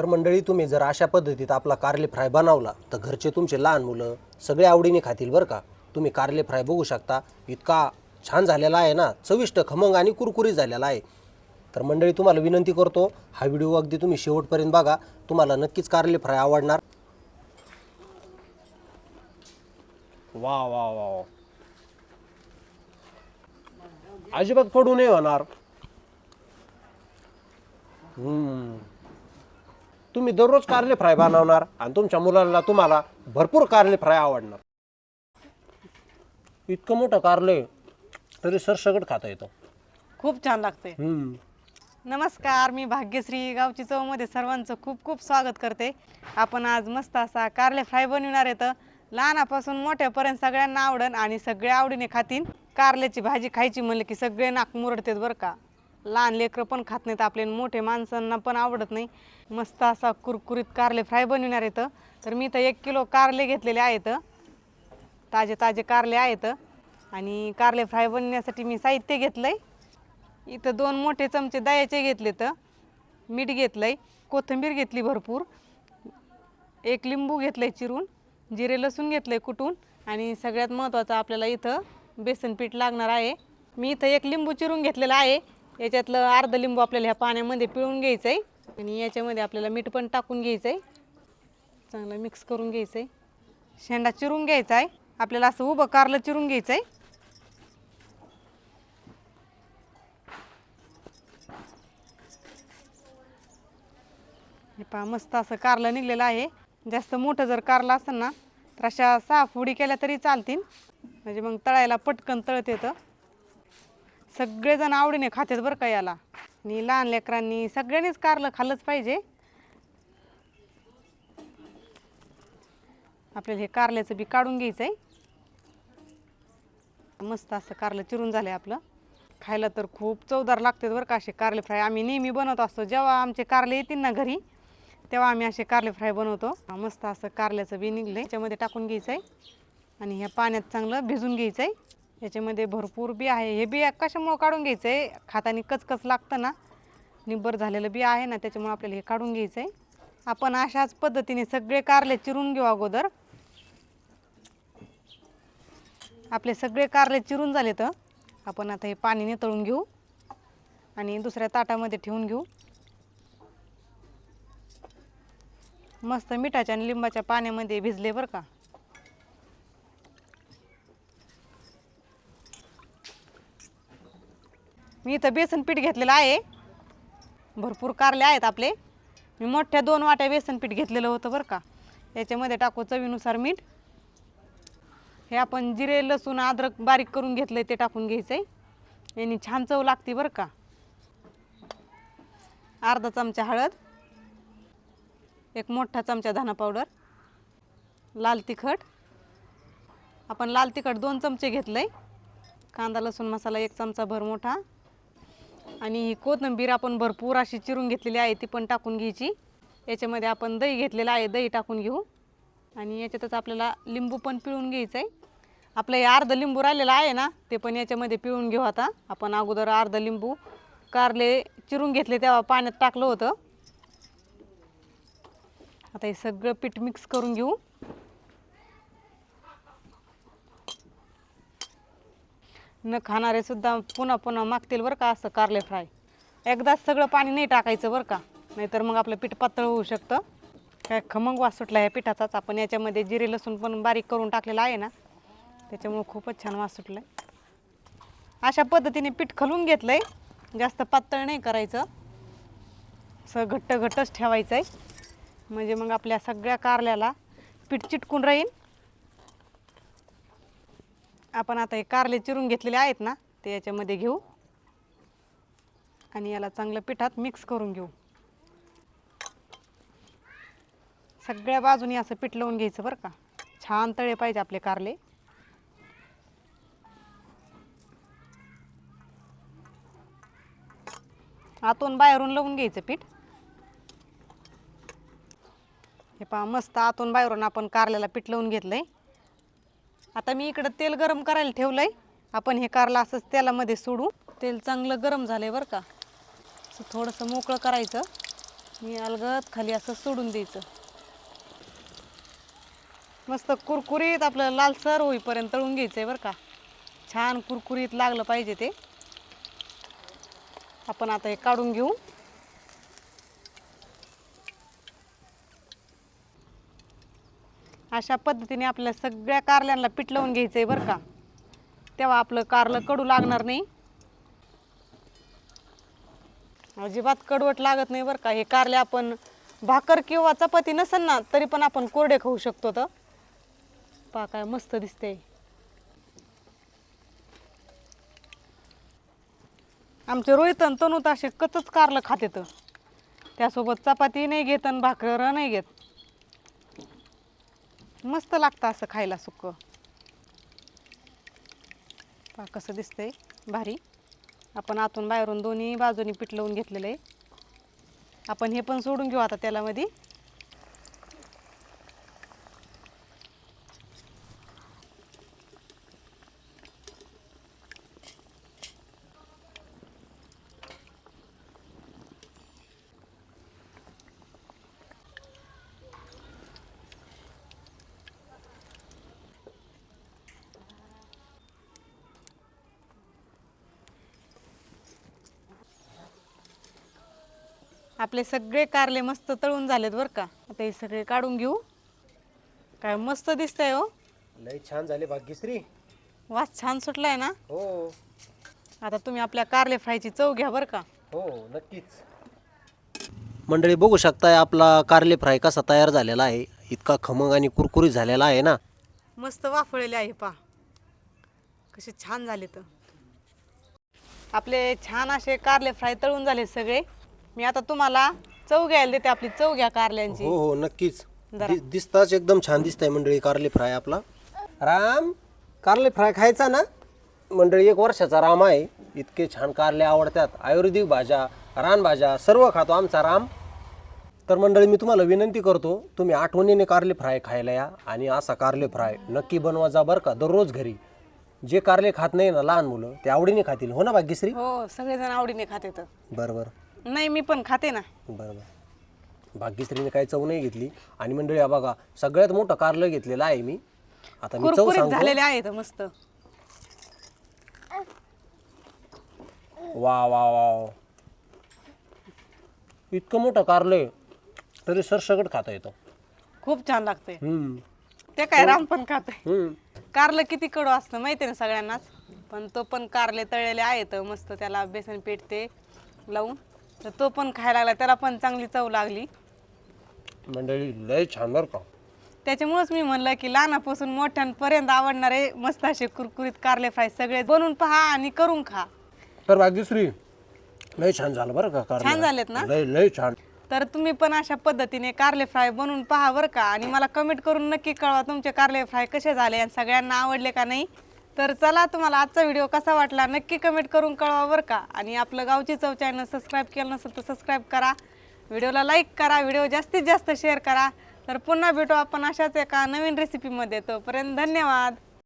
तर मंडळी तुम्ही जर अशा पद्धतीत आपला कारले फ्राय बनवला तर घरचे तुमचे लहान मुलं सगळे आवडीने खातील बरं का. तुम्ही कारले फ्राय बघू शकता. इतका छान झालेला आहे ना चविष्ट खमंग आणि कुरकुरी झालेला आहे. तर मंडळी तुम्हाला विनंती करतो हा व्हिडिओ अगदी तुम्ही शेवटपर्यंत बघा. तुम्हाला नक्कीच कारले फ्राय आवडणार. वा वा वा वा. अजिबात पडू नाही होणार. हम्म. तुम्ही दररोज कारले फ्राय बनवणार आणि तुमच्या मुलाला तुम्हाला भरपूर कारले फ्राय आवडणार. इतकं मोठं कारले तरी सरसगट खाता येतं. खूप छान लागते हम्म. नमस्कार मी भाग्यश्री गावची चवमध्ये सर्वांचं खूप खूप स्वागत करते. आपण आज मस्त असा कारले फ्राय बनविणार आहेत लहानापासून मोठ्यापर्यंत सगळ्यांना आवडन आणि सगळे आवडीने खातील कारल्याची भाजी खायची म्हणलं की सगळे नाक मुरडतात बरं का. लहान लेकरं पण खात नाहीत आपले आणि मोठे माणसांना पण आवडत नाही. मस्त असा कुरकुरीत कारले फ्राय बनविणार आहेत. तर मी तर एक किलो कारले घेतलेले आहेत. ताजे ताजे कारले आहेत. आणि कारले फ्राय बनवण्यासाठी मी साहित्य घेतलं आहे इथं दोन मोठे चमचे दह्याचे घेतले तर मीठ घेतलं आहे कोथिंबीर घेतली भरपूर. एक लिंबू घेतलं आहे चिरून. जिरे लसूण घेतलं आहे कुटून. आणि सगळ्यात महत्त्वाचं आपल्याला इथं बेसन पीठ लागणार आहे. मी इथं एक लिंबू चिरून घेतलेलं आहे. याच्यातलं अर्ध लिंबू आपल्याला ह्या पाण्यामध्ये पिळून घ्यायचं आहे आणि याच्यामध्ये आपल्याला मीठ पण टाकून घ्यायचं आहे चांगलं मिक्स करून घ्यायचं आहे शेंडा चिरून घ्यायचा आहे आपल्याला असं उभं कारलं चिरून घ्यायचं आहे हे पहा मस्त असं कारलं निघलेलं आहे. जास्त मोठं जर कारलं असेल ना तर अशा सहा फुडी केल्या तरी चालतील. म्हणजे मग तळायला पटकन तळत येतं. सगळेजण आवडीने खातात बरं का याला. आणि लहान लेकरांनी सगळ्यांनीच कारलं खाल्लंच पाहिजे. आपल्याला हे कारल्याचं बी काढून घ्यायचं आहे मस्त असं कारलं चिरून झालं आहे आपलं. खायला तर खूप चवदार लागतात बरं का असे कारले फ्राय. आम्ही नेहमी बनवत असतो. जेव्हा आमचे कारले येतील ना घरी तेव्हा आम्ही असे कारले फ्राय बनवतो. मस्त असं कारल्याचं बी निघलं आहे याच्यामध्ये टाकून घ्यायचं आहे आणि ह्या पाण्यात चांगलं भिजून घ्यायचं आहे याच्यामध्ये भरपूर बी आहे. हे बी कशामुळं काढून घ्यायचं आहे खाताने कचकच लागतं ना. निब्बर झालेलं बी आहे ना त्याच्यामुळं आपल्याला हे काढून घ्यायचं आहे आपण अशाच पद्धतीने सगळे कारले चिरून घेऊ अगोदर. आपले सगळे कारले चिरून झाले तर आपण आता हे पाणी नितळून घेऊ आणि दुसऱ्या ताटामध्ये ठेवून घेऊ. मस्त मिठाच्या आणि लिंबाच्या पाण्यामध्ये भिजले बरं का. मी इथं बेसन पीठ घेतलेलं आहे. भरपूर कारले आहेत आपले. मी मोठ्या दोन वाट्या बेसन पीठ घेतलेलं होतं बरं का. याच्यामध्ये टाकू चवीनुसार मीठ. हे आपण जिरे लसूण अद्रक बारीक करून घेतलंय ते टाकून घ्यायचं आहे यांनी छान चव लागते बरं का. अर्धा चमचा हळद. एक मोठा चमचा धना पावडर. लाल तिखट. आपण लाल तिखट दोन चमचे घेतलं आहे कांदा लसूण मसाला एक चमचा भर मोठा. आणि ही कोथिंबीर आपण भरपूर अशी चिरून घेतलेली आहे ती पण टाकून घ्यायची. याच्यामध्ये आपण दही घेतलेलं आहे दही टाकून घेऊ. आणि याच्यातच आपल्याला लिंबू पण पिळून घ्यायचं आहे आपलं हे अर्ध लिंबू राहिलेलं आहे ना ते पण याच्यामध्ये पिळून घेऊ आता. आपण अगोदर अर्ध लिंबू कारले चिरून घेतले तेव्हा पाण्यात टाकलं होतं. आता हे सगळं पीठ मिक्स करून घेऊ. न खाणारे सुद्धा पुन्हा पुन्हा मागतील बरं का असं कारले फ्राय. एकदाच सगळं पाणी नाही टाकायचं बरं का नाहीतर मग आपलं पीठ पातळ होऊ शकतं. काय खमंग वास सुटला ह्या पिठाचाच आपण याच्यामध्ये जिरे लसूण पण बारीक करून टाकलेलं आहे ना त्याच्यामुळं खूपच छान वास सुटला आहे अशा पद्धतीने पीठ खलून घेतलं आहे जास्त पातळ नाही करायचं. असं घट्ट घट्टच ठेवायचं आहे म्हणजे मग आपल्या सगळ्या कारल्याला पीठ चिटकून राहील. आपण आता हे कारले चिरून घेतलेले आहेत ना ते याच्यामध्ये घेऊ. आणि याला चांगलं पिठात मिक्स करून घेऊ. सगळ्या बाजूनी असं पीठ लावून घ्यायचं बरं का. छान तळे पाहिजे आपले कारले. आतून बाहेरून लावून घ्यायचं पीठ. हे पहा मस्त आतून बाहेरून आपण कारल्याला पीठ लावून घेतलंय. आता मी इकडं तेल गरम करायला ठेवलंय. आपण हे कारला असंच तेलामध्ये सोडू. तेल चांगलं गरम झालंय बरं का. थोडंसं मोकळं करायचं. मी अलगद खाली असं सोडून द्यायचं. मस्त कुरकुरीत आपलं लालसर होईपर्यंत तळून घ्यायचं आहे बरं का. छान कुरकुरीत लागलं पाहिजे ते. आपण आता हे काढून घेऊ. अशा पद्धतीने आपल्या सगळ्या कारल्यांना पीठ लावून घ्यायचं आहे बरं का. तेव्हा आपलं कारलं कडू लागणार नाही. अजिबात कडवट लागत नाही बरं का. हे कारले आपण भाकर किंवा चपाती नसेल ना तरी पण आपण कोरडे खाऊ शकतो तर. पा काय मस्त दिसते आमचे रोहित आणि असे कचच कारलं खाते तर त्यासोबत चपाती नाही घेत आणि भाकर नाही घेत. मस्त लागतं असं खायला सुकं. पहा कसं दिसतंय. भारी. आपण आतून बाहेरून दोन्ही बाजूनी पीठ लावून घेतलेलं आहे. आपण हे पण सोडून घेऊ आता तेलामध्ये. आपले सगळे कारले मस्त तळून झालेत बरं का. आता हे सगळे काढून घेऊ. काय मस्त दिसतंय हो. लय छान झाले भाग्यश्री. वास छान सुटलाय ना. हो. आता तुम्ही आपल्या कारले फ्रायची चव घ्या बरं का. हो नक्कीच. मंडळी बघू शकताय आपला कारले फ्राय कसा तयार झालेला आहे. इतका खमंग आणि कुरकुरीत झालेला आहे ना. मस्त वाफळलेले आहे पा कसे छान झाले तर आपले छान असे कारले फ्राय तळून झाले सगळे. मी आता तुम्हाला चव घ्यायला देते आपली चव घ्या कारल्यांची. हो हो नक्कीच. जरा. दि- दिसताच एकदम छान दिसतंय मंडळी कारले फ्राय आपला. राम कारले फ्राय खायचा ना? मंडळी एक वर्षाचा राम आहे. इतके छान कारले आवडतात. आयुर्वेदिक भाज्या रानभाज्या सर्व खातो आमचा राम. तर मंडळी मी तुम्हाला विनंती करतो तुम्ही आठवणीने कारले फ्राय खायला या आणि असा कारले फ्राय नक्की बनवा जा बरं का दररोज घरी. जे कारले खात नाही ना लहान मुलं ते आवडीने खातील. हो ना भाग्यश्री? हो सगळेजण आवडीने खाते तर बरं बरं. नाही मी पण खाते ना. बरं बरं. भाग्यश्रीने काही चव नाही घेतली. आणि मंडळी हा बघा सगळ्यात मोठं कारलं घेतलेलं आहे मी. आता मी चव कुरकुरीत सांगतो झालेले आहेत मस्त. वा वा वा इतकं मोठं कारलं आहे तरी सरसकट खाता येतं. खूप छान लागते हम्म, ते काय राम पण खाते हम्म. कारलं किती कडू असतं माहिती ना सगळ्यांनाच? पण तो पण कारले तळलेले आहेत मस्त त्याला बेसन पीठ ते लावून. तर तो पण खायला लागला त्याला पण चांगली चव लागली. मंडळी लय छान बरं का? त्याच्यामुळेच मी म्हणलं की लहानापासून मोठ्यांपर्यंत आवडणारे मस्त असे कुरकुरीत कारले फ्राय सगळे बनवून पहा आणि करून खा. तर भाग्यश्री लय छान झालं बरं का कारलं. छान झालेत ना? लय लय छान. तर तुम्ही पण अशा पद्धतीने कारले फ्राय बनवून पहा बरं का. आणि मला कमेंट करून नक्की कळवा तुमचे कारले फ्राय कसे झाले आणि सगळ्यांना आवडले का नाही. तर चला तुम्हाला आजचा व्हिडिओ कसा वाटला नक्की कमेंट करून कळवा बरं का. आणि आपलं गावची चव चॅनल सबस्क्राईब केलं नसेल तर सबस्क्राईब करा. व्हिडिओला लाईक करा व्हिडिओ जास्तीत जास्त शेअर करा. तर पुन्हा भेटू आपण अशाच एका नवीन रेसिपीमध्ये तोपर्यंत धन्यवाद.